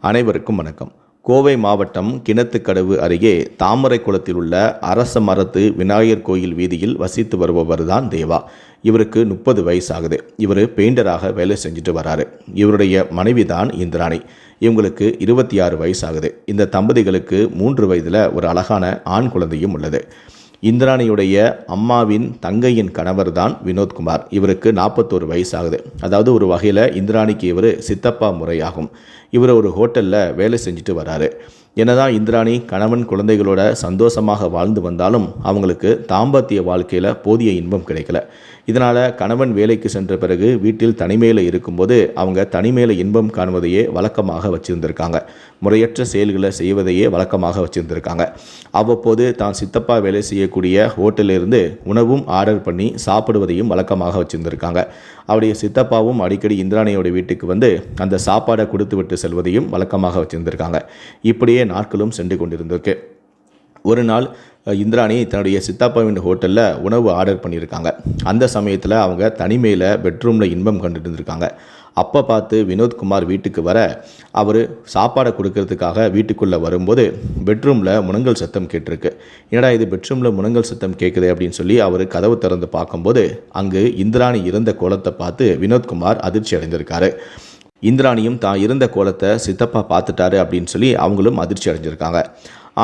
அனைவருக்கும் வணக்கம். கோவை மாவட்டம் கிணத்துக்கடவு அருகே தாமரை குளத்தில் உள்ள அரச மரத்து விநாயகர் கோயில் வீதியில் வசித்து வருபவர் தான் தேவா. இவருக்கு முப்பது வயசாகுது. இவர் பெயிண்டராக வேலை செஞ்சுட்டு வராரு. இவருடைய மனைவி தான் இந்திராணி. இவங்களுக்கு இருபத்தி ஆறு வயசாகுது. இந்த தம்பதிகளுக்கு மூன்று வயதில் ஒரு அழகான ஆண் குழந்தையும் உள்ளது. இந்திராணியுடைய அம்மாவின் தங்கையின் கணவர் தான் வினோத்குமார். இவருக்கு நாற்பத்தோரு வயசாகுது. அதாவது ஒரு வகையில் இந்திராணிக்கு இவர் சித்தப்பா முறையாகும். இவர் ஒரு ஹோட்டலில் வேலை செஞ்சுட்டு வராரு. என்னதான் இந்திராணி கணவன் குழந்தைகளோட சந்தோஷமாக வாழ்ந்து வந்தாலும் அவங்களுக்கு தாம்பத்திய வாழ்க்கையில் போதிய இன்பம் கிடைக்கல. இதனால் கணவன் வேலைக்கு சென்ற பிறகு வீட்டில் தனிமையில் இருக்கும்போது அவங்க தனிமையில் இன்பம் காணுவதையே வழக்கமாக வச்சுருந்துருக்காங்க. முறையற்ற செயல்களை செய்வதையே வழக்கமாக வச்சுருந்துருக்காங்க. அவ்வப்போது தான் சித்தப்பா வேலை செய்யக்கூடிய ஹோட்டலிலிருந்து உணவும் ஆர்டர் பண்ணி சாப்பிடுவதையும் வழக்கமாக வச்சுருந்துருக்காங்க. அவருடைய சித்தப்பாவும் அடிக்கடி இந்திராணியோட வீட்டுக்கு வந்து அந்த சாப்பாடை கொடுத்து விட்டு செல்வதையும் வழக்கமாக வச்சுருந்துருக்காங்க. இப்படியே நாட்களும் சென்று கொண்டிருந்திருக்கு. ஒரு நாள் இந்திராணி தன்னுடைய சித்தாப்பாவின் ஹோட்டலில் உணவு ஆர்டர் பண்ணியிருக்காங்க. அந்த சமயத்தில் அவங்க தனிமையில் பெட்ரூமில் இன்பம் கண்டுட்டு இருந்திருக்காங்க அப்போ பார்த்து வினோத்குமார் வீட்டுக்கு வர அவர் சாப்பாடை கொடுக்கறதுக்காக வீட்டுக்குள்ளே வரும்போது பெட்ரூமில் முனங்கல் சத்தம் கேட்டிருக்கு. என்னடா இது பெட்ரூமில் முனங்கல் சத்தம் கேட்குது அப்படின்னு சொல்லி அவர் கதவு திறந்து பார்க்கும்போது அங்கு இந்திராணி இறந்த கோலத்தை பார்த்து வினோத்குமார் அதிர்ச்சி அடைந்திருக்காரு. இந்திராணியும் தான் இருந்த கோலத்தை சித்தப்பா பார்த்துட்டாரு அப்படின்னு சொல்லி அவங்களும் அதிர்ச்சி அடைஞ்சிருக்காங்க.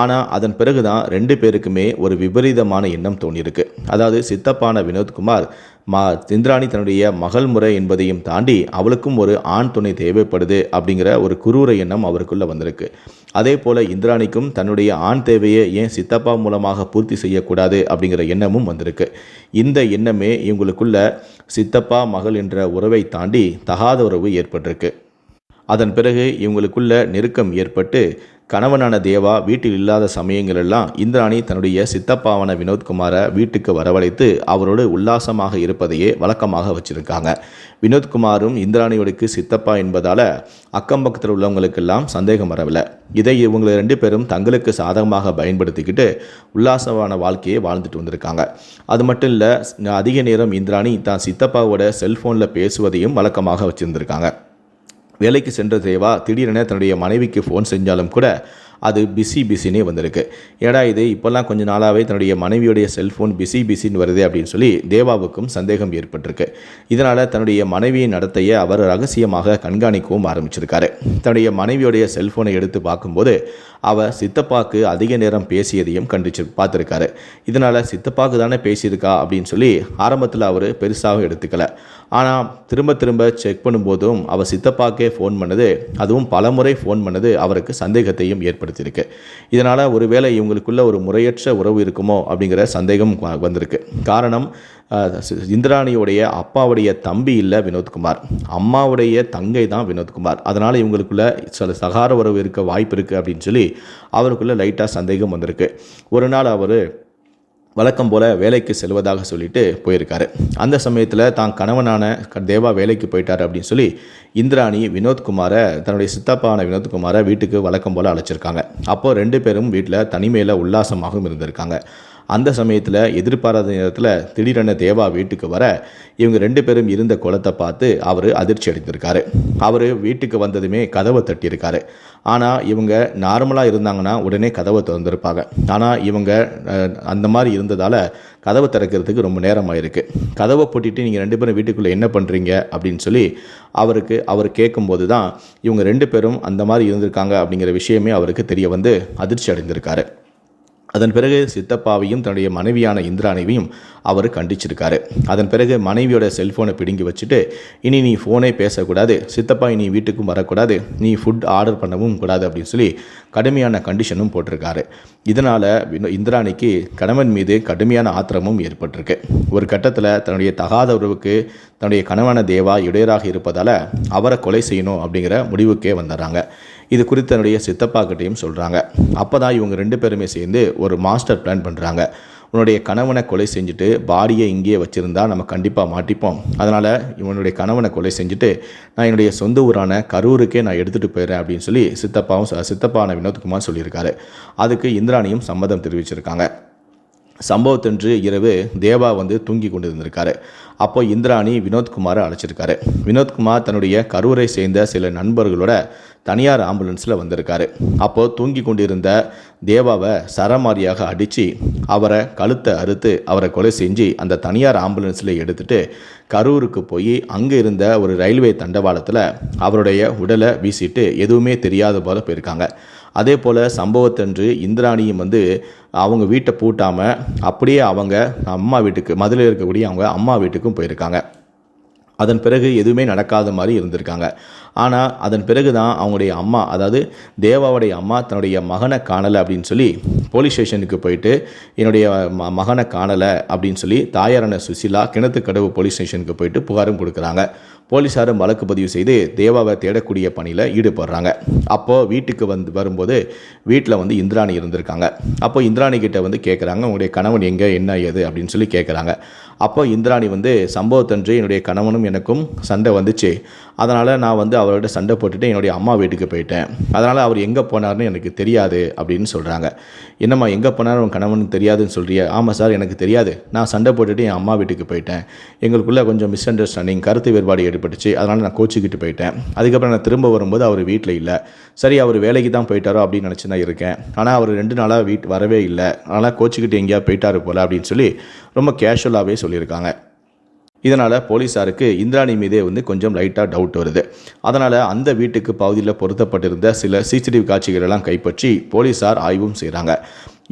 ஆனால் அதன் பிறகு தான் ரெண்டு பேருக்குமே ஒரு விபரீதமான எண்ணம் தோணியிருக்கு அதாவது சித்தப்பான வினோத்குமார் மா இந்திராணி தன்னுடைய மகள் முறை என்பதையும் தாண்டி அவளுக்கும் ஒரு ஆண் துணை தேவைப்படுது அப்படிங்கிற ஒரு குரூர எண்ணம் அவருக்குள்ளே வந்திருக்கு. அதே போல் இந்திராணிக்கும் தன்னுடைய ஆண் தேவையை ஏன் சித்தப்பா மூலமாக பூர்த்தி செய்யக்கூடாது அப்படிங்கிற எண்ணமும் வந்திருக்கு. இந்த எண்ணமே இவங்களுக்குள்ள சித்தப்பா மகள் என்ற உறவை தாண்டி தகாத உறவு ஏற்பட்டிருக்கு. அதன் பிறகு இவங்களுக்குள்ள நெருக்கம் ஏற்பட்டு கணவனான தேவா வீட்டில் இல்லாத சமயங்களெல்லாம் இந்திராணி தன்னுடைய சித்தப்பாவான வினோத்குமாரை வீட்டுக்கு வரவழைத்து அவரோடு உல்லாசமாக இருப்பதையே வழக்கமாக வச்சிருக்காங்க. வினோத்குமாரும் இந்திராணியோடுக்கு சித்தப்பா என்பதால் அக்கம் பக்கத்தில் உள்ளவங்களுக்கெல்லாம் சந்தேகம் வரவில்லை. இதை இவங்க ரெண்டு பேரும் தங்களுக்கு சாதகமாக பயன்படுத்திக்கிட்டு உல்லாசமான வாழ்க்கையை வாழ்ந்துட்டு வந்திருக்காங்க. அது மட்டும் இல்லை அதிக நேரம் இந்திராணி தான் சித்தப்பாவோட செல்ஃபோனில் பேசுவதையும் வழக்கமாக வச்சுருந்துருக்காங்க. வேலைக்கு சென்ற தேவா திடீரென தன்னுடைய மனைவிக்கு ஃபோன் செஞ்சாலும் கூட அது பிஸி பிஸினே வந்திருக்கு. ஏடா இது இப்போல்லாம் கொஞ்ச நாளாகவே தன்னுடைய மனைவியுடைய செல்ஃபோன் பிஸி பிஸின்னு வருது அப்படின்னு சொல்லி தேவாவுக்கும் சந்தேகம் ஏற்பட்டிருக்கு. இதனால் தன்னுடைய மனைவியின் நடத்தையை அவர் ரகசியமாக கண்காணிக்கவும் ஆரம்பிச்சிருக்காரு. தன்னுடைய மனைவியுடைய செல்ஃபோனை எடுத்து பார்க்கும்போது அவ சித்தப்பாக்கு அதிக நேரம் பேசியதையும் கண்டிச்சு பார்த்துருக்காரு. இதனால் சித்தப்பாக்கு தானே பேசியிருக்கா அப்படின்னு சொல்லி ஆரம்பத்தில் அவர் பெருசாக எடுத்துக்கல. ஆனால் திரும்ப திரும்ப செக் பண்ணும்போதும் அவர் சித்தப்பாக்கே ஃபோன் பண்ணது அதுவும் பலமுறை ஃபோன் பண்ணது அவருக்கு சந்தேகத்தையும் ஏற்படுத்தியிருக்கு. இதனால் ஒருவேளை இவங்களுக்குள்ள ஒரு முறையற்ற உறவு இருக்குமோ அப்படிங்கிற சந்தேகம் வந்திருக்கு. காரணம் இந்திராணியுடைய அப்பாவுடைய தம்பி இல்லை வினோத்குமார். அம்மாவுடைய தங்கை தான் வினோத்குமார். அதனால் இவங்களுக்குள்ள சில சகார உறவு இருக்க வாய்ப்பு இருக்குது அப்படின்னு சொல்லி அவருக்குள்ளே லைட்டாக சந்தேகம் வந்திருக்கு. ஒரு நாள் அவர் வழக்கம் போல் வேலைக்கு செல்வதாக சொல்லிட்டு போயிருக்காரு. அந்த சமயத்தில் தான் கணவனான க- தேவா வேலைக்கு போயிட்டார் அப்படின்னு சொல்லி இந்திராணி வினோத்குமாரை தன்னுடைய சித்தப்பான வினோத்குமாரை வீட்டுக்கு வழக்கம் போல் அழைச்சிருக்காங்க. அப்போ ரெண்டு பேரும் வீட்டில் தனிமையில் உல்லாசமாகவும் இருந்திருக்காங்க. அந்த சமயத்தில் எதிர்பாராத நேரத்தில் திடீரென தேவா வீட்டுக்கு வர இவங்க ரெண்டு பேரும் இருந்த குளத்தை பார்த்து அவர் அதிர்ச்சி அடைந்திருக்காரு. அவர் வீட்டுக்கு வந்ததுமே கதவை தட்டியிருக்காரு. ஆனால் இவங்க நார்மலாக இருந்தாங்கன்னா உடனே கதவை திறந்திருப்பாங்க. ஆனால் இவங்க அந்த மாதிரி இருந்ததால் கதவை திறக்கிறதுக்கு ரொம்ப நேரம் ஆயிருக்கு. கதவை போட்டிட்டு நீங்கள் ரெண்டு பேரும் வீட்டுக்குள்ளே என்ன பண்ணுறீங்க அப்படின்னு சொல்லி அவருக்கு அவர் கேட்கும்போது தான் இவங்க ரெண்டு பேரும் அந்த மாதிரி இருந்திருக்காங்க அப்படிங்கிற விஷயமே அவருக்கு தெரிய வந்து அதிர்ச்சி அடைந்திருக்காரு. அதன் பிறகு சித்தப்பாவையும் தன்னுடைய மனைவியான இந்திராணிவையும் அவர் கண்டிச்சிருக்காரு. அதன் பிறகு மனைவியோட செல்ஃபோனை பிடுங்கி வச்சுட்டு இனி நீ ஃபோனே பேசக்கூடாது சித்தப்பா இனி வீட்டுக்கும் வரக்கூடாது நீ ஃபுட் ஆர்டர் பண்ணவும் கூடாது அப்படின்னு சொல்லி கடுமையான கண்டிஷனும் போட்டிருக்காரு. இதனால் இந்திராணிக்கு கணவன் மீது கடுமையான ஆத்திரமும் ஏற்பட்டிருக்கு. ஒரு கட்டத்தில் தன்னுடைய தகாத உறவுக்கு தன்னுடைய கணவன தேவா இடையராக இருப்பதால் அவரை கொலை செய்யணும் அப்படிங்கிற முடிவுக்கே வந்துடுறாங்க. இது குறித்து தன்னுடைய சித்தப்பா கிட்டேயும் சொல்கிறாங்க அப்போ தான் இவங்க ரெண்டு பேருமே சேர்ந்து ஒரு மாஸ்டர் பிளான் பண்ணுறாங்க உன்னுடைய கணவனை கொலை செஞ்சுட்டு பாடியை இங்கேயே வச்சுருந்தா நம்ம கண்டிப்பாக மாட்டிப்போம். அதனால் இவனுடைய கணவனை கொலை செஞ்சுட்டு நான் என்னுடைய சொந்த ஊரான கரூருக்கே நான் எடுத்துகிட்டு போயிடுறேன் அப்படின்னு சொல்லி சித்தப்பாவும் ச- சித்தப்பான வினோத்குமார் சொல்லியிருக்காரு. அதுக்கு இந்திராணியும் சம்மதம் தெரிவிச்சிருக்காங்க. சம்பவத்தன்று இரவு தேவா வந்து தூங்கி கொண்டு இருந்திருக்காரு அப்போ இந்திராணி வினோத்குமாரை அழைச்சிருக்காரு. வினோத்குமார் தன்னுடைய கரூரை சேர்ந்த சில நண்பர்களோட தனியார் ஆம்புலன்ஸில் வந்திருக்காரு. அப்போது தூங்கி கொண்டிருந்த தேவாவை சரமாரியாக அடித்து அவரை கழுத்தை அறுத்து அவரை கொலை செஞ்சு அந்த தனியார் ஆம்புலன்ஸில் எடுத்துட்டு கரூருக்கு போய் அங்கே இருந்த ஒரு ரயில்வே தண்டவாளத்தில் அவருடைய உடலை வீசிட்டு எதுவுமே தெரியாத போல போயிருக்காங்க. அதே போல் சம்பவத்தன்று இந்திராணியும் வந்து அவங்க வீட்டை பூட்டாமல் அப்படியே அவங்க அம்மா வீட்டுக்கு மதுரையில் இருக்கக்கூடிய அவங்க அம்மா வீட்டுக்கும் போயிருக்காங்க. அதன் பிறகு எதுவுமே நடக்காத மாதிரி இருந்திருக்காங்க. ஆனால் அதன் பிறகு தான் அவங்களுடைய அம்மா அதாவது தேவாவுடைய அம்மா தன்னுடைய மகனை காணலை அப்படின்னு சொல்லி போலீஸ் ஸ்டேஷனுக்கு போயிட்டு என்னுடைய ம மகனை காணலை அப்படின்னு சொல்லி தாயாரான சுசிலா கிணத்துக்கடவு போலீஸ் ஸ்டேஷனுக்கு போயிட்டு புகாரும் கொடுக்குறாங்க. போலீஸாரும் வழக்கு பதிவு செய்து தேவாவை தேடக்கூடிய பணியில் ஈடுபடுறாங்க. அப்போது வீட்டுக்கு வந்து வரும்போது வீட்டில் வந்து இந்திராணி இருந்திருக்காங்க. அப்போ இந்திராணி கிட்ட வந்து கேட்குறாங்க உங்களுடைய கணவன் எங்கே என்ன ஏது? அப்படின்னு சொல்லி கேட்குறாங்க அப்போ இந்திராணி வந்து சம்பவத்தன்று என்னுடைய கணவனும் எனக்கும் சண்டை வந்துச்சு. அதனால் நான் வந்து அவரோட சண்டை போட்டுட்டு என்னுடைய அம்மா வீட்டுக்கு போயிட்டேன். அதனால் அவர் எங்கே போனார்னு எனக்கு தெரியாது அப்படின்னு சொல்கிறாங்க என்னம்மா எங்கே போனார்? உன் கணவன் தெரியாதுன்னு சொல்கிறிய ஆமாம் சார் எனக்கு தெரியாது. நான் சண்டை போட்டுட்டு என் அம்மா வீட்டுக்கு போயிட்டேன். எங்களுக்குள்ளே கொஞ்சம் மிஸ் அண்டர்ஸ்டாண்டிங் கருத்து வேறுபாடு ஏற்பட்டுச்சு. அதனால் நான் கோச்சிக்கிட்டு போயிட்டேன். அதுக்கப்புறம் நான் திரும்ப வரும்போது அவர் வீட்டில் இல்லை. சரி அவர் வேலைக்கு தான் போயிட்டாரோ அப்படின்னு நினச்சி தான் இருக்கேன். ஆனால் அவர் ரெண்டு நாளாக வீட்டு வரவே இல்லை. அதனால் கோச்சிக்கிட்டு எங்கேயா போயிட்டாரு போல் அப்படின்னு சொல்லி ரொம்ப கேஷுவலாகவே சொல்லியிருக்காங்க. இதனால் போலீஸாருக்கு இந்திராணி மீதே வந்து கொஞ்சம் லைட்டாக டவுட் வருது. அதனால் அந்த வீட்டுக்கு பகுதியில் பொருத்தப்பட்டிருந்த சில சிசிடிவி காட்சிகள் எல்லாம் கைப்பற்றி போலீஸார் ஆய்வும் செய்கிறாங்க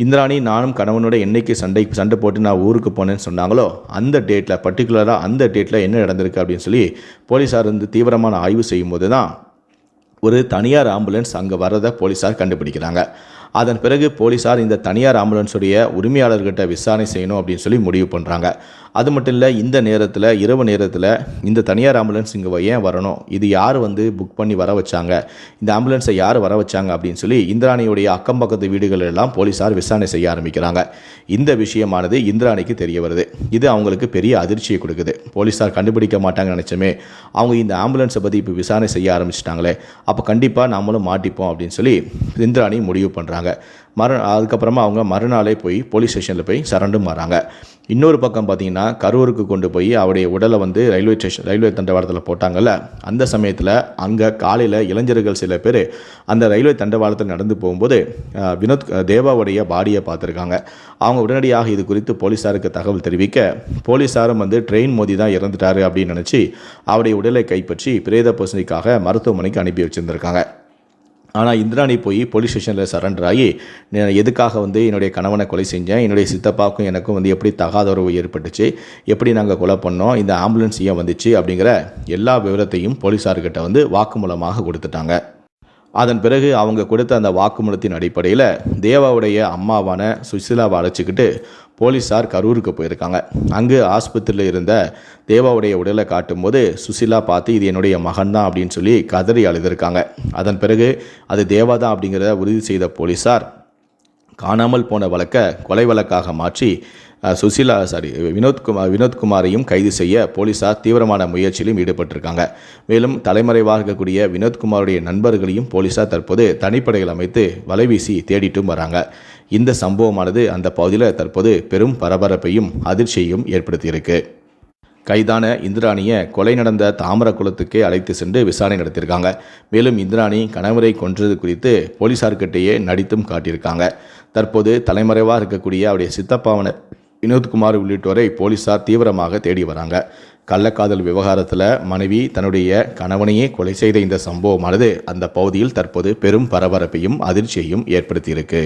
இந்திராணி நானும் கணவனோட என்னைக்கு சண்டை சண்டை போட்டு நான் ஊருக்கு போனேன்னு சொன்னாங்களோ அந்த டேட்டில் பர்டிகுலராக அந்த டேட்டில் என்ன நடந்திருக்கு அப்படின்னு சொல்லி போலீஸார் வந்து தீவிரமான ஆய்வு செய்யும்போது தான் ஒரு தனியார் ஆம்புலன்ஸ் அங்கே வரதை போலீஸார் கண்டுபிடிக்கிறாங்க. அதன் பிறகு போலீஸார் இந்த தனியார் ஆம்புலன்ஸுடைய உரிமையாளர்கிட்ட விசாரணை செய்யணும் அப்படின்னு சொல்லி முடிவு பண்ணுறாங்க அது மட்டும் இல்லை இந்த நேரத்தில் இரவு நேரத்தில் இந்த தனியார் ஆம்புலன்ஸ் இங்கே ஏன் வரணும்? இது யார் வந்து புக் பண்ணி வர வச்சாங்க? இந்த ஆம்புலன்ஸை யார் வர வச்சாங்க அப்படின்னு சொல்லி இந்திராணியுடைய அக்கம் பக்கத்து வீடுகள் எல்லாம் போலீஸார் விசாரணை செய்ய ஆரம்பிக்கிறாங்க. இந்த விஷயமானது இந்திராணிக்கு தெரிய வருது. இது அவங்களுக்கு பெரிய அதிர்ச்சியை கொடுக்குது. போலீஸார் கண்டுபிடிக்க மாட்டாங்கன்னு நினச்சோமே அவங்க இந்த ஆம்புலன்ஸை பற்றி இப்போ விசாரணை செய்ய ஆரம்பிச்சிட்டாங்களே. அப்போ கண்டிப்பாக நாமளும் மாட்டிப்போம் அப்படின்னு சொல்லி இந்திராணி முடிவு பண்ணுறாங்க மறு அதுக்கப்புறமா அவங்க மறுநாளே போய் போலீஸ் ஸ்டேஷனில் போய் சரண்டும் வராங்க இன்னொரு பக்கம் பார்த்தீங்கன்னா கரூருக்கு கொண்டு போய் அவருடைய உடலை வந்து ரயில்வே ஸ்டேஷன் ரயில்வே தண்டவாளத்தில் போட்டாங்கல்ல அந்த சமயத்தில் அங்கே காலையில் இளைஞர்கள் சில பேர் அந்த ரயில்வே தண்டவாளத்தில் நடந்து போகும்போது வினோத் தேவாவுடைய பாடியை பார்த்துருக்காங்க. அவங்க உடனடியாக இது குறித்து போலீஸாருக்கு தகவல் தெரிவிக்க போலீஸாரும் வந்து ட்ரெயின் மோதி தான் இறந்துட்டாரு அப்படின்னு நினச்சி அவருடைய உடலை கைப்பற்றி பிரேத பரிசோதனைக்காக மருத்துவமனைக்கு அனுப்பி வச்சுருந்துருக்காங்க. ஆனால் இந்திராணி போய் போலீஸ் ஸ்டேஷனில் சரண்டர் ஆகி நான் எதுக்காக வந்து என்னுடைய கணவனை கொலை செஞ்சேன் என்னுடைய சித்தப்பாவுக்கும் எனக்கும் வந்து எப்படி தகாத உறவு ஏற்பட்டுச்சு எப்படி நாங்கள் கொலை பண்ணோம் இந்த ஆம்புலன்ஸ் ஏன் வந்துச்சு அப்படிங்கிற எல்லா விவரத்தையும் போலீஸார்கிட்ட வந்து வாக்குமூலமாக கொடுத்துட்டாங்க. அதன் பிறகு அவங்க கொடுத்த அந்த வாக்குமூலத்தின் அடிப்படையில் தேவாவுடைய அம்மாவான சுசிலாவை அழைச்சிக்கிட்டு போலீஸார் கரூருக்கு போயிருக்காங்க. அங்கு ஆஸ்பத்திரியில் இருந்த தேவாவுடைய உடலை காட்டும்போது சுசிலா பார்த்து இது என்னுடைய மகன் தான் அப்படின்னு சொல்லி கதறி அழுதுருக்காங்க. அதன் பிறகு அது தேவா தான் அப்படிங்கிறத உறுதி செய்த போலீஸார் காணாமல் போன வழக்கை கொலை வழக்காக மாற்றி சுசிலா சாரி வினோத்குமார் வினோத்குமாரையும் கைது செய்ய போலீசார் தீவிரமான முயற்சியிலும் ஈடுபட்டிருக்காங்க. மேலும் தலைமறைவாக இருக்கக்கூடிய வினோத்குமாருடைய நண்பர்களையும் போலீசார் தற்போது தனிப்படைகள் அமைத்து வலைவீசி தேடிட்டும் வராங்க. இந்த சம்பவமானது அந்த பகுதியில் தற்போது பெரும் பரபரப்பையும் அதிர்ச்சியையும் ஏற்படுத்தியிருக்கு. கைதான இந்திராணியை கொலை நடந்த தாமரக்குளத்துக்கே அழைத்து சென்று விசாரணை நடத்தியிருக்காங்க. மேலும் இந்திராணி கணவரை கொன்றது குறித்து போலீசார்கிட்டேயே நடித்தும் காட்டியிருக்காங்க. தற்போது தலைமறைவாக இருக்கக்கூடிய அவருடைய சித்தப்பாவன வினோத்குமார் உள்ளிட்டோரை போலீசார் தீவிரமாக தேடி வராங்க. கள்ளக்காதல் விவகாரத்தில் மனைவி தன்னுடைய கணவனையே கொலை செய்த இந்த சம்பவமானது அந்த பகுதியில் தற்போது பெரும் பரபரப்பையும் அதிர்ச்சியையும் ஏற்படுத்தியிருக்கு.